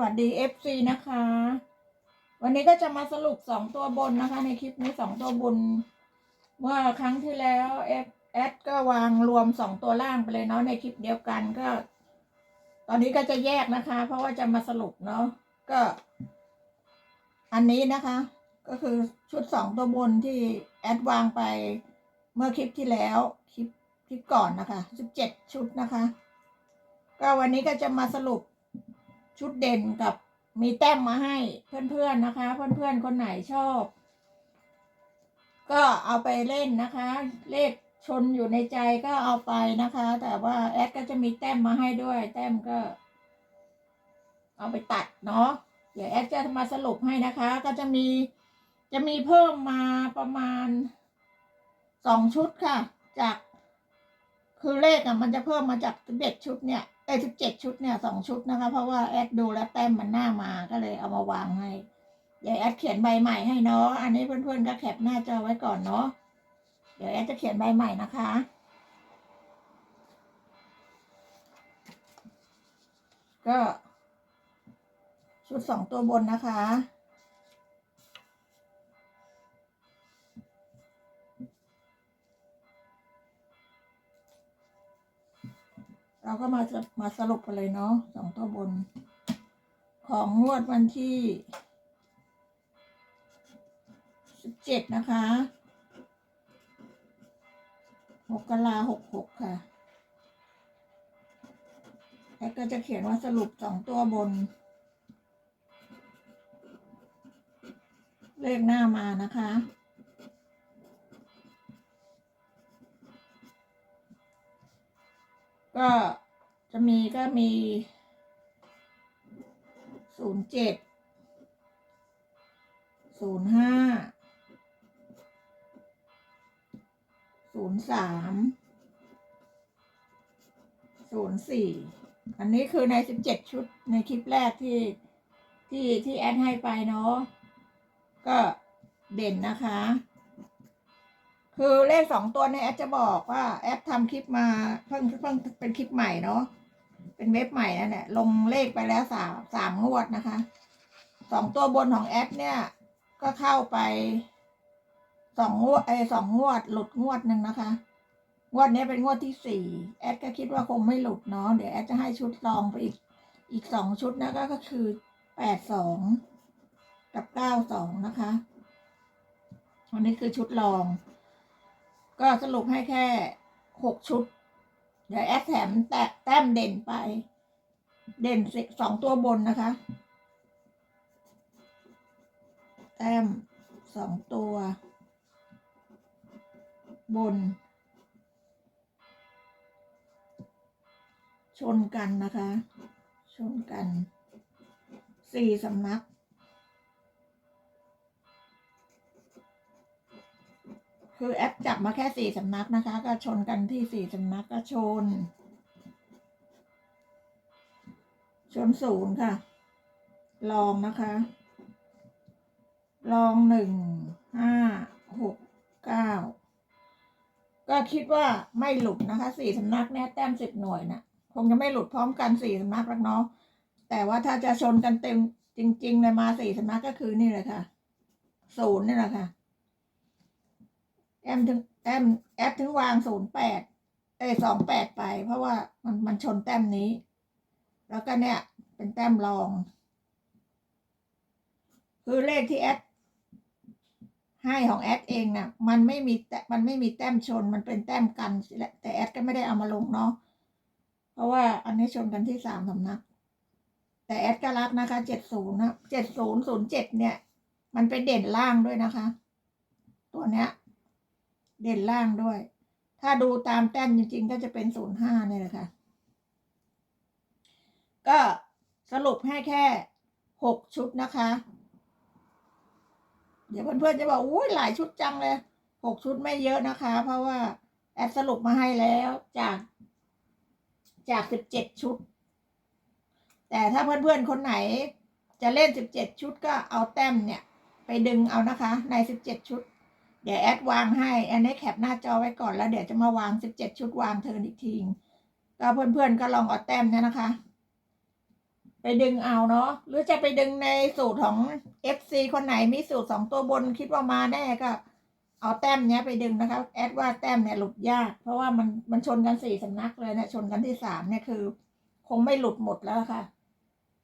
วัสดี FC นะคะ วันนี้ก็จะมาสรุปสองตัวบนนะคะ ในคลิปนี้สองตัวบน เมื่อครั้งที่แล้วแอดแอดก็วางรวมสองตัวล่างไปเลยเนาะในคลิปเดียวกันก็ ตอนนี้ก็จะแยกนะคะ เพราะว่าจะมาสรุปเนาะก็ อันนี้นะคะ ก็คือชุดสองตัวบนที่แอดวางไปเมื่อคลิปที่แล้วคลิปคลิปก่อนนะคะสิบเจ็ดชุดนะคะ ก็วันนี้ก็จะมาสรุป ชุดเด่นกับมีแต้มมาให้เพื่อนๆนะคะ เพื่อนๆคนไหนชอบ ก็เอาไปเล่นนะคะ เลขชนอยู่ในใจก็เอาไปนะคะ แต่ว่าแอดก็จะมีแต้มมาให้ด้วย แต้มก็ เอาไปตัดเนาะเดี๋ยวแอดจะมาสรุปให้นะคะ ก็จะมีจะมีเพิ่มมาประมาณสองชุดค่ะ จาก คือเลขอะมันจะเพิ่มมาจากสิบเอ็ดชุดเนี่ย ไอ้สิบเจ็ดชุดเนี่ยสองชุดนะคะ เพราะว่าแอดดูแล้วแต้มมันหน้ามาก็เลยเอามาวางให้เดี๋ยวแอดเขียนใบใหม่ให้เนาะอันนี้เพื่อนๆก็แคปหน้าจอไว้ก่อนเนาะเดี๋ยวแอดจะเขียนใบใหม่นะคะก็ชุดสองตัวบนนะคะ เราก็มาจะมาสรุปกันเลยเนาะสองตัวบน ของงวดวันที่สิบเจ็ดนะคะมกกราหกหกค่ะแล้วก็จะเขียนว่าสรุปสองตัวบน เลขหน้ามานะคะ ก็จะมีก็มีศูนย์เจ็ดศูนย์ห้าศูนย์สามศูนย์สี่อันนี้คือในสิบเจ็ดชุดในคลิปแรกที่ที่ที่แอดให้ไปเนาะก็เด่นนะคะ คือเลขสองตัวเนี่ยแอดจะบอกว่าแอดทำคลิปมาเพิ่งเพิ่งเป็นคลิปใหม่เนาะเป็นเว็บใหม่นั่นแหละลงเลขไปแล้วสามสามงวดนะคะสองตัวบนของแอดเนี่ยก็เข้าไปสองงวดไอ้สองงวดหลุดงวดหนึ่งนะคะงวดนี้เป็นงวดที่สี่แอดก็คิดว่าคงไม่หลุดเนาะเดี๋ยวแอดจะให้ชุดรองไปอีกอีกสองชุดนะก็คือแปดสองกับเก้าสองนะคะอันนี้คือชุดรอง ก็สรุปให้แค่หกชุด เดี๋ยวแอดแถมแตแต้มเด่นไป เด่นสองตัวบนนะคะ แต้มสองตัว บน ชนกันนะคะ ชนกันสี่สำนัก คือแอปจับมาแค่สี่สำนักนะคะ ก็ชนกันที่สี่สำนักก็ชน ชนศูนย์ค่ะ ลองนะคะ ลองหนึ่งห้าหกเก้าก็คิดว่าไม่หลุดนะคะสี่สำนักเนี่ยแต้มสิบหน่วยนะคงจะไม่หลุดพร้อมกันสี่สำนักหรอกเนาะแต่ว่าถ้าจะชนกันเต็มจริงๆเลยมาสี่สำนักก็คือนี่เลยค่ะศูนย์นี่แหละค่ะ แอมถึงแอมแอปถึงวางศูนย์แปดเอสองแปดไป เพราะว่ามันมันชนแต้มนี้ แล้วก็เนี่ย เป็นแต้มรอง คือเลขที่แอดให้ของแอดเองนะ่ะ มันไม่มีแต่มันไม่มีแต้มชนมันเป็นแต้มกันแหละแต่แอดก็ไม่ได้เอามาลงเนาะเพราะว่าอันนี้ชนกันที่สามสำนัก แต่แอดก็รับนะคะเจ็ดศูนย์นะเจ็ดศูนย์ศูนย์เจ็ดเนี่ย มันเป็นเด่นล่างด้วยนะคะ ตัวเนี้ย เด่นล่างด้วย ถ้าดูตามแต้มจริง ๆ ก็จะเป็นศูนย์ห้านี่แหละค่ะ ก็สรุปให้แค่หกชุดนะคะ เดี๋ยวเพื่อนๆจะบอกอุ้ยหลายชุดจังเลยหกชุดไม่เยอะนะคะ เพราะว่าแอดสรุปมาให้แล้วจากจากสิบเจ็ดชุด แต่ถ้าเพื่อนๆคนไหนจะเล่นสิบเจ็ดชุดก็เอาแต้มเนี่ย ไปดึงเอานะคะในสิบเจ็ดชุด เดี๋ยวแอดวางให้ อันนี้แคปหน้าจอไว้ก่อนแล้วเดี๋ยวจะมาวางสิบเจ็ดชุดวางเทินอีกทีก็เพื่อนๆก็ลองเอาแต้มเนี่ยนะคะ ไปดึงเอาเนาะหรือจะไปดึงในสูตรของ FC คนไหนมีสูตรสองตัวบนคิดว่ามาแน่ก็เอาแต้มเนี้ยไปดึงนะครับแอดว่าแต้มเนี่ยหลุดยาก เพราะว่ามันมันชนกันสี่สำนักเลยเนี่ยชนกันที่สามเนี่ยคือ คงไม่หลุดหมดแล้วค่ะ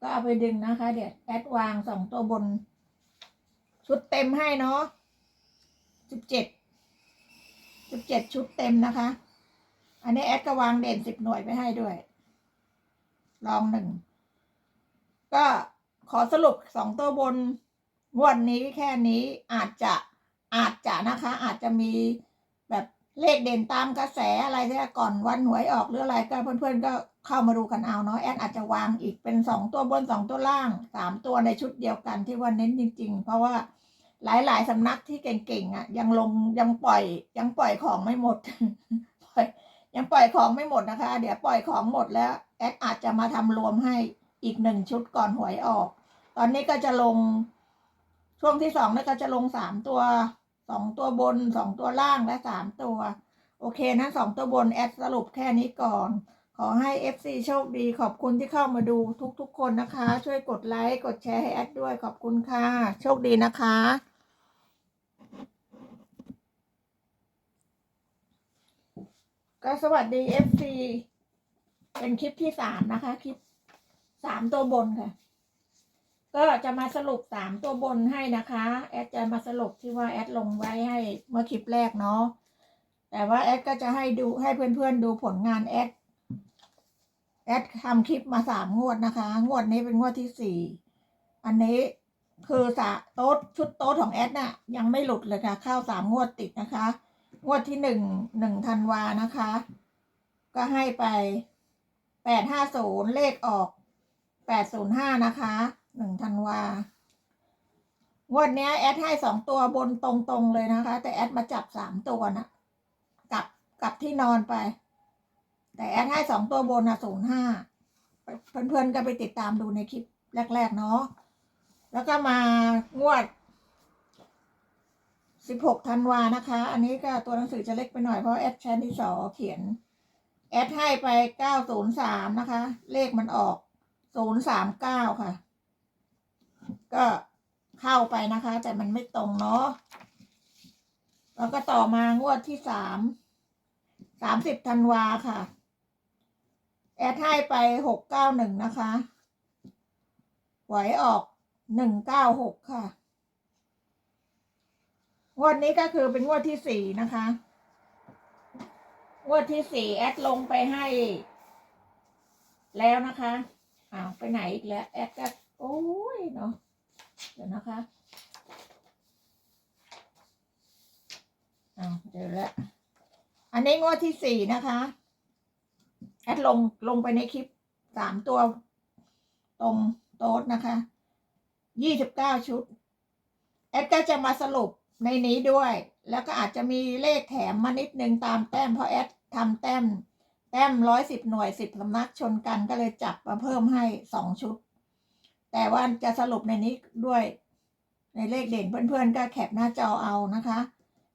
ก็เอาไปดึงนะคะ เดี๋ยวแอดวางสองตัวบน ชุดเต็มให้เนาะ สิบเจ็ดสิบเจ็ดชุดเต็มนะคะ อันนี้แอดก็วางเด่นสิบหน่วยไปให้ด้วย ลองหนึ่ง ก็ขอสรุปสองตัวบนงวดนี้แค่นี้อาจจะอาจจะนะคะ อาจจะมีแบบเลขเด่นตามกระแสอะไรที่ก่อนวันหวยออกหรืออะไรก็เพื่อนๆก็เข้ามาดูกันเอาเนาะแอดอาจจะวางอีกเป็นสองตัวบนสองตัวล่างสามตัวในชุดเดียวกันที่ว่าเน้นจริง ๆ เพราะว่า หลายๆสำนักที่เก่งๆอะ ยังลงยังปล่อย ยังปล่อยของไม่หมดปล่อยยังปล่อยของไม่หมดนะคะ เดี๋ยวปล่อยของหมดแล้วแอดอาจจะมาทำรวมให้อีกหนึ่งชุดก่อนหวยออก ตอนนี้ก็จะลง ช่วงที่สองนี่ก็จะลงสามตัวสองตัวบนสองตัวล่างและสามตัว โอเคนะสองตัวบนแอดสรุปแค่นี้ก่อน ขอให้ FC โชคดี ขอบคุณที่เข้ามาดูทุกๆคนนะคะ ช่วยกดไลค์ กดแชร์ให้แอดด้วยขอบคุณค่ะ โชคดีนะคะ ก็สวัสดี FC เป็นคลิปที่สามนะคะ คลิปสามตัวบนค่ะ ก็จะมาสรุปสามตัวบนให้นะคะ แอดจะมาสรุปที่ว่าแอดลงไว้ให้เมื่อคลิปแรกเนาะแต่ว่าแอดก็จะให้ดูให้เพื่อนๆดูผลงานแอดแอดทำคลิปมาสามงวดนะคะ งวดนี้เป็นงวดที่สี่อันนี้คือสะโต๊ดชุดโต๊ดของแอดน่ะ ยังไม่หลุดเลยค่ะ เข้าสามงวดติดนะคะ งวดที่หนึ่งหนึ่งธันวานะคะ ก็ให้ไปแปดห้าศูนย์เลขออกแปดศูนย์ห้านะคะหนึ่งธันวางวดเนี้ยแอดให้สองตัวบนตรงๆเลยนะคะ แต่แอดมาจับสามตัวนะกลับกลับที่นอนไป แต่แอดให้สองตัวบนนะศูนย์ห้าเพื่อนๆก็ไปติดตามดูในคลิปแรก ๆ เนาะแล้วก็มางวด สิบหกธันวานะคะ อันนี้ก็ตัวหนังสือจะเล็กไปหน่อยเพราะแอดใช้ดิสอเขียน แอดให้ไปเก้าศูนย์สามนะคะ เลขมันออกศูนย์สามเก้าค่ะ ก็เข้าไปนะคะ แต่มันไม่ตรงเนาะแล้วก็ต่อมางวดที่สามสามสิบธันวาค่ะ แอดให้ไปหกเก้าหนึ่งนะคะ หวยออกหนึ่งเก้าหกค่ะ งวดนี้ก็คือเป็นงวดที่สี่นะคะ งวดที่สี่แอดลงไปให้ แล้วนะคะอ้าวไปไหนอีกแล้ว แอดก็โอ้ยเนาะเดี๋ยวนะคะอ้าวเจอแล้วอันนี้งวดที่สี่นะคะ แอดลงลงไปในคลิปสามตัวตรงโต๊ดนะคะยี่สิบเก้าชุด แอดก็จะมาสรุป ในนี้ด้วย แล้วก็อาจจะมีเลขแถมมานิดนึงตามแต้มเพราะแอดทำแต้ม แต้มร้อยสิบหน่วยสิบสำนักชนกันก็เลยจับมาเพิ่มให้สองชุด แต่ว่าจะสรุปในนี้ด้วย ในเลขเด่นเพื่อนๆ ก็แคปหน้าจอเอานะคะ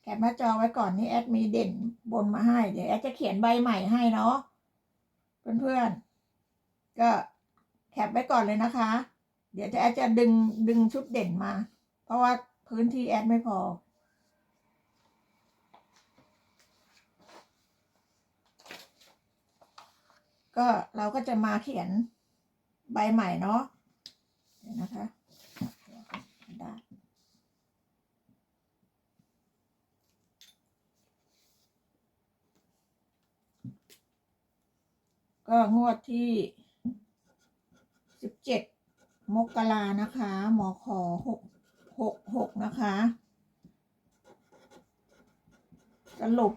แคปหน้าจอไว้ก่อนนี่แอดมีเด่นบนมาให้ เดี๋ยวแอดจะเขียนใบใหม่ให้เนาะเพื่อนๆ ก็แคปไว้ก่อนเลยนะคะ เดี๋ยวจะแอดจะดึงดึงชุดเด่นมา เพราะว่า พื้นที่แอดไม่พอ ก็เราก็จะมาเขียนใบใหม่เนาะเดี๋ยวนะคะได้ก็งวดที่สิบเจ็ดมกรานะคะ หมอขอหก หกหกนะคะ สรุป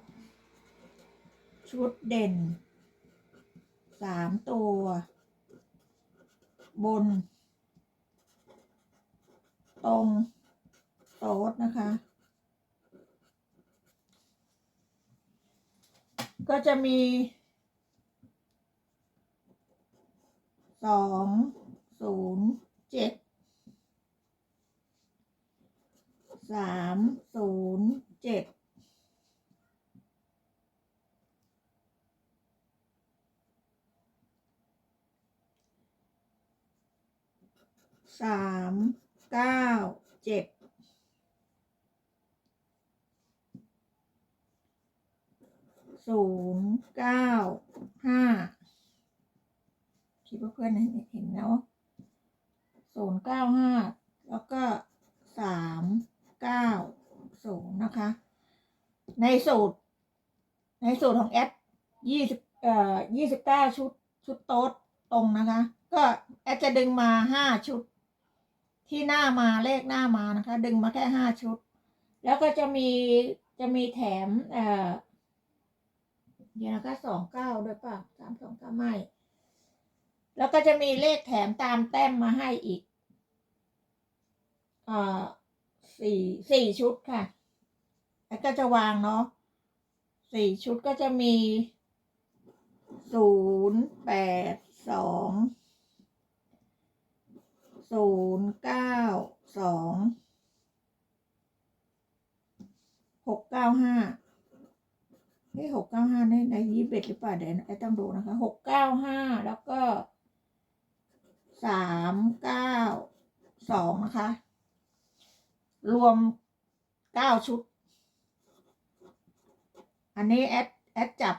ชุดเด่นสามตัว บน ตรงโต๊ดนะคะ ก็จะมีสองศูนย์เจ็ด สามศูนย์เจ็ดสามเก้าเจ็ดศูนย์เก้าห้าคิดว่าเพื่อนเห็นเนาะศูนย์เก้าห้าแล้วก็สาม เก้าศูนย์นะคะ ในสูตร ในสูตรของแอดยี่สิบเอ่อยี่สิบเก้าชุด ชุดโต๊ดตรงนะคะ ก็แอดจะดึงมาห้าชุด ที่หน้ามาเลขหน้ามานะคะ ดึงมาแค่ห้าชุด แล้วก็จะมีจะมีแถมเอ่อเดี๋ยวนะคะสองเก้าด้วยป่ะสามสองเก้าไม่แล้วก็จะมีเลขแถมตามแต้มมาให้อีกอ่า สี่สี่ชุดค่ะแล้วก็จะวางเนาะสี่ชุดก็จะมีศูนย์แปดสองศูนย์เก้าสองหกเก้าห้านี่หกเก้าห้าในในยี่สิบเอ็ดหรือเปล่าเดี๋ยวไอ้ต้องดูนะคะหกเก้าห้าแล้วก็สามเก้าสองนะคะ รวมเก้าชุด อันนี้แอดแอดจับ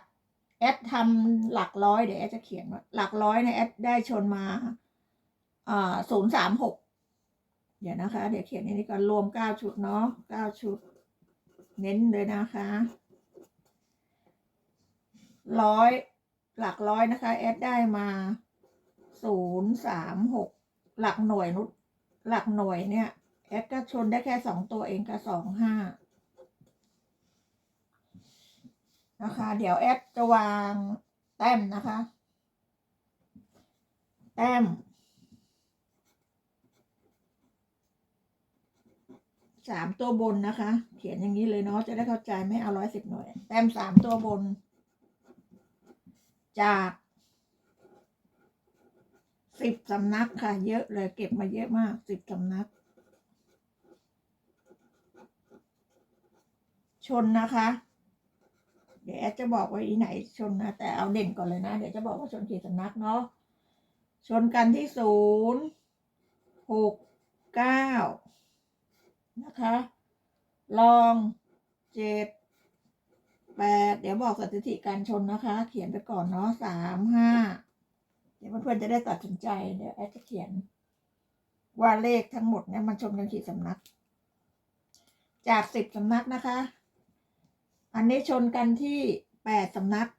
แอดทำหลักร้อยเดี๋ยวแอดจะเขียนว่าหลักร้อยเนี่ยแอดได้ชนมาอ่าศูนย์สามหกเดี๋ยวนะคะ เดี๋ยวเขียนอันนี้ก่อนรวมเก้าชุดเนาะเก้าชุด เน้นเลยนะคะร้อยหลักร้อยนะคะแอดได้มาศูนย์สามหกหลักหน่วยนุหลักหน่วยเนี่ย แอดก็ชนได้แค่สองตัวเองกับสองห้านะคะ เดี๋ยวแอดจะวางแต้มนะคะ แต้มสามตัวบนนะคะ เขียนอย่างนี้เลยเนาะจะได้เข้าใจไม่เอาร้อยสิบหน่วย แต้มสามตัวบน จากสิบสำนักค่ะ เยอะเลยเก็บมาเยอะมากสิบสำนัก ชนนะคะ เดี๋ยวแอดจะบอกว่าอีไหนชนนะ แต่เอาเด่นก่อนเลยนะ เดี๋ยวจะบอกว่าชนกี่สำนักเนาะ ชนกันที่ศูนย์หกเก้านะคะ ลองเจ็ดแปดเดี๋ยวบอกสถิติการชนนะคะ เขียนไปก่อนเนาะสามห้าเดี๋ยวเพื่อนๆจะได้ตัดสินใจ เดี๋ยวแอดจะเขียน ว่าเลขทั้งหมดเนี่ยมันชนกันกี่สำนัก จากสิบสำนักนะคะ อันนี้ชนกันที่แปดสำนัก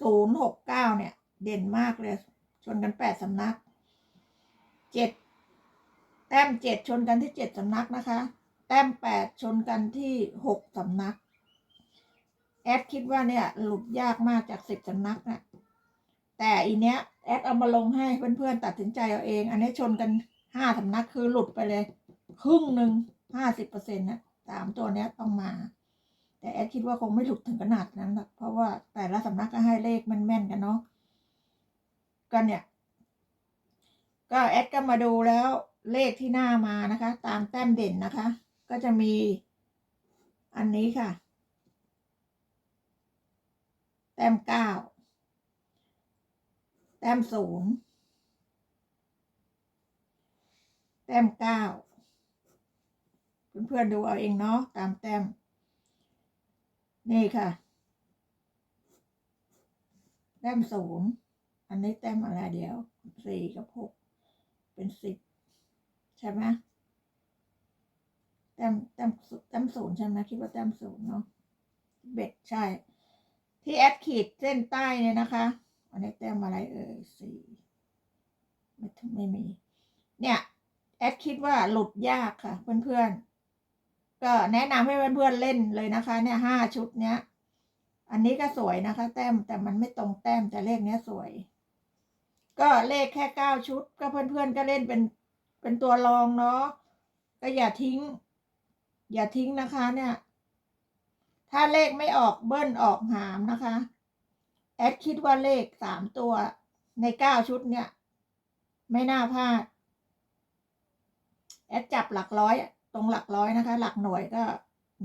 ศูนย์หกเก้าเนี่ย เด่นมากเลย ชนกันแปดสำนักเจ็ดแต้มเจ็ดชนกันที่เจ็ดสำนักนะคะ แต้มแปดชนกันที่หกสำนัก แอดคิดว่าเนี่ย หลุดยากมากจากสิบสำนักนะแต่อีเนี้ยแอดเอามาลงให้เพื่อนๆตัดสินใจเอาเอง อันนี้ชนกันห้าสำนักคือหลุดไปเลย ครึ่งหนึ่งห้าสิบเปอร์เซ็นต์นะสามตัวเนี้ยต้องมา แต่แอดคิดว่าคงไม่หลุดถึงขนาดนั้นหรอกเพราะว่าแต่ละสำนักก็ให้เลขมันแม่นกันเนาะก็เนี่ย ก็แอดก็มาดูแล้วเลขที่หน้ามานะคะ ตามแต้มเด่นนะคะ ก็จะมีอันนี้ค่ะ แต้มเก้าแต้มศูนย์แต้มเก้าเพื่อนๆดูเอาเองเนาะตามแต้ม นี่ค่ะ แต้มศูนย์อันนี้แต้มอะไรเดียวสี่กับหกเป็นสิบใช่ไหมแต้มแต้มแต้มศูนย์ใช่ไหมคิดว่าแต้มศูนย์เนาะเบ็ดใช่ ที่แอดขีดเส้นใต้เนี่ยนะคะ อันนี้แต้มอะไรเอ่ยสี่ไม่ไม่มี เนี่ย แอดคิดว่าหลุดยากค่ะ เพื่อนๆ ก็แนะนำให้เพื่อนๆเล่นเลยนะคะ เนี่ยห้าชุดเนี้ย อันนี้ก็สวยนะคะ แต้มแต่มันไม่ตรงแต้มแต่เลขเนี้ยสวย ก็เลขแค่เก้าชุด ก็เพื่อนๆก็เล่นเป็นเป็นตัวรองเนาะก็อย่าทิ้ง อย่าทิ้งนะคะ เนี่ย ถ้าเลขไม่ออกเบิ้ลออกหามนะคะ แอดคิดว่าเลขสามตัวในเก้าชุดเนี่ย ไม่น่าพลาด แอดจับหลักร้อย ตรงหลักร้อยนะคะ หลักหน่วยก็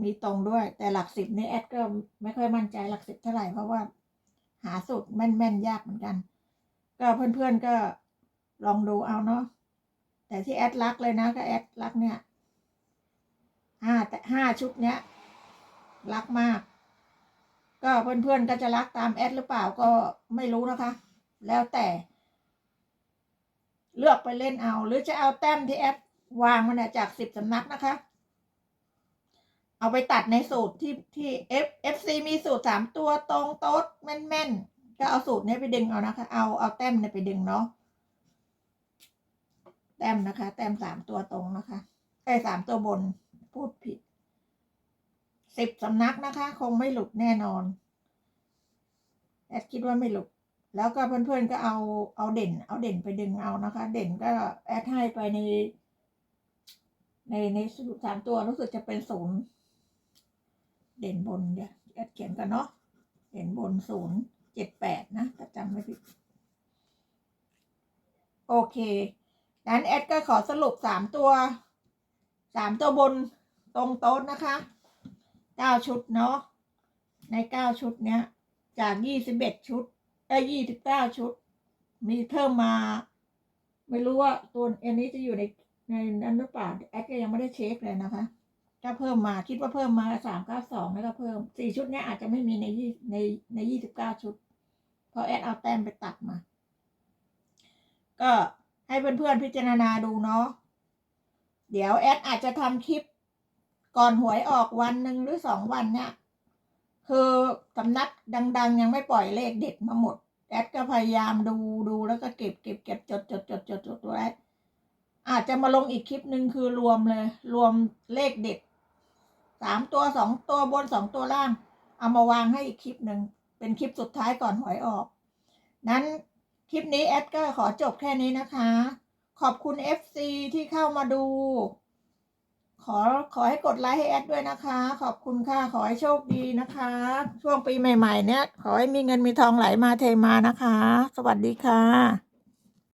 มีตรงด้วย แต่หลักสิบนี่แอดก็ไม่ค่อยมั่นใจหลักสิบเท่าไหร่เพราะว่าหาสูตรแม่นๆยากเหมือนกัน ก็เพื่อนๆก็ลองดูเอาเนาะแต่ที่แอดรักเลยนะก็แอดรักเนี่ยห้าแต่ห้าชุดเนี้ยรักมาก ก็เพื่อนๆก็จะรักตามแอดหรือเปล่าก็ไม่รู้นะคะ แล้วแต่ เลือกไปเล่นเอา หรือจะเอาแต้มที่แอด วางมันเนี่ยจากสิบสำนักนะคะ เอาไปตัดในสูตรที่ที่ F F C มีสูตรสามตัวตรงโต๊ดแม่นๆ ก็เอาสูตรนี้ไปดึงเอานะคะ เอาเอาแต้มเนี่ยไปดึงเนาะแต้มนะคะ แต้มสามตัวตรงนะคะไอ้สามตัวบนพูดผิดสิบสำนักนะคะ คงไม่หลุดแน่นอนแอดคิดว่าไม่หลุดแล้วก็เพื่อนๆก็เอาเอาเด่น เอาเด่นไปดึงเอานะคะ เด่นก็แอดให้ไปใน ในในสูตรสามตัวรู้สึกจะเป็นศูนย์เด่นบนเดี๋ยวแอดเขียนกันเนาะเด่นบนศูนย์เจ็ดแปดนะถ้าจำไม่ผิด โอเคนั้นแอดก็ขอสรุปสามตัวสามตัวบนตรงโต๊ะนะคะเก้าชุดเนาะในเก้าชุดเนี้ย จากยี่สิบเอ็ดชุดเอ้ยี่สิบเก้าชุด มีเพิ่มมา ไม่รู้ว่าตัวอันนี้จะอยู่ใน ในนั้นหรือเปล่าแอดก็ยังไม่ได้เช็คเลยนะคะก็เพิ่มมาคิดว่าเพิ่มมาสามเก้าสองแล้วก็เพิ่มสี่ชุดเนี้ยอาจจะไม่มีในยี่ในในยี่สิบเก้าชุด เพราะแอดเอาแต้มไปตัดมา ก็ให้เพื่อนๆพิจารณาดูเนาะเดี๋ยวแอดอาจจะทำคลิป ก่อนหวยออกวันหนึ่งหรือสองวันเนี่ยคือสำนักดัง ๆ ยังไม่ปล่อยเลขเด็ดมาหมด แอดก็พยายามดูดูแล้วก็เก็บเก็บเก็บจดจดจดจดจดไว้ อาจจะมาลงอีกคลิปหนึ่งคือรวมเลย รวมเลขเด็ดสามตัวสองตัวบนสองตัวล่าง เอามาวางให้อีกคลิปหนึ่งเป็นคลิปสุดท้ายก่อนหวยออก นั้นคลิปนี้แอดก็ขอจบแค่นี้นะคะ ขอบคุณ FC ที่เข้ามาดู ขอขอให้กดไลค์ให้แอดด้วยนะคะ ขอบคุณค่ะ ขอให้โชคดีนะคะ ช่วงปีใหม่ ๆ เนี้ยขอให้มีเงินมีทองไหลมาเทมานะคะ สวัสดีค่ะ